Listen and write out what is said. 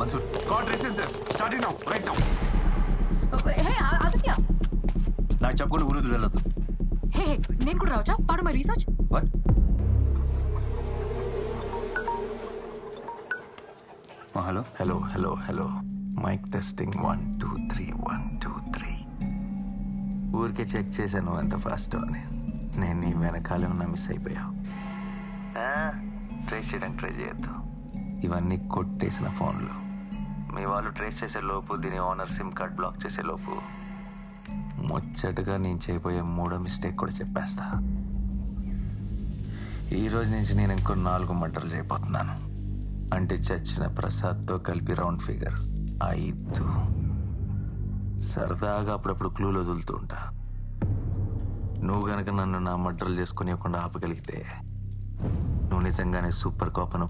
Mansoor god risen sir starting now right now hey Aditya నాకు చెప్పకుండా ఊరు వెళ్ళొద్దు. హే నేను కూడా రావచ్చా? పాడు my research what hello hello hello hello mike testing one two three one two three ఊరికే చెక్ చేశాను ఎంత ఫాస్ట్ అని. నేను నీ వెనకాలే ఉన్నా మిస్ అయిపోయావు. ట్రేస్ చేయడానికి ట్రై చేయొద్దు. ఇవన్నీ కొట్టేసిన ఫోన్లు మీ వాళ్ళు ట్రేస్ చేసే లోపు దీని ఓనర్ సిమ్ కార్డ్ బ్లాక్ చేసే లోపు. ముచ్చటగా నేను చేయబోయే మూడో మిస్టేక్ కూడా చెప్పేస్తా. ఈ రోజు నుంచి నేను ఇంకో నాలుగు మంటలు చేయబోతున్నాను. అంటే చచ్చిన ప్రసాద్తో కలిపి రౌండ్ ఫిగర్. ఐదు. సరదాగా అప్పుడప్పుడు క్లూలు వదులుతూ ఉంటా. నువ్వు గనక నన్ను నా మడ్రలు చేసుకునివ్వకుండా ఆపగలిగితే నువ్వు నిజంగానే సూపర్ కోపను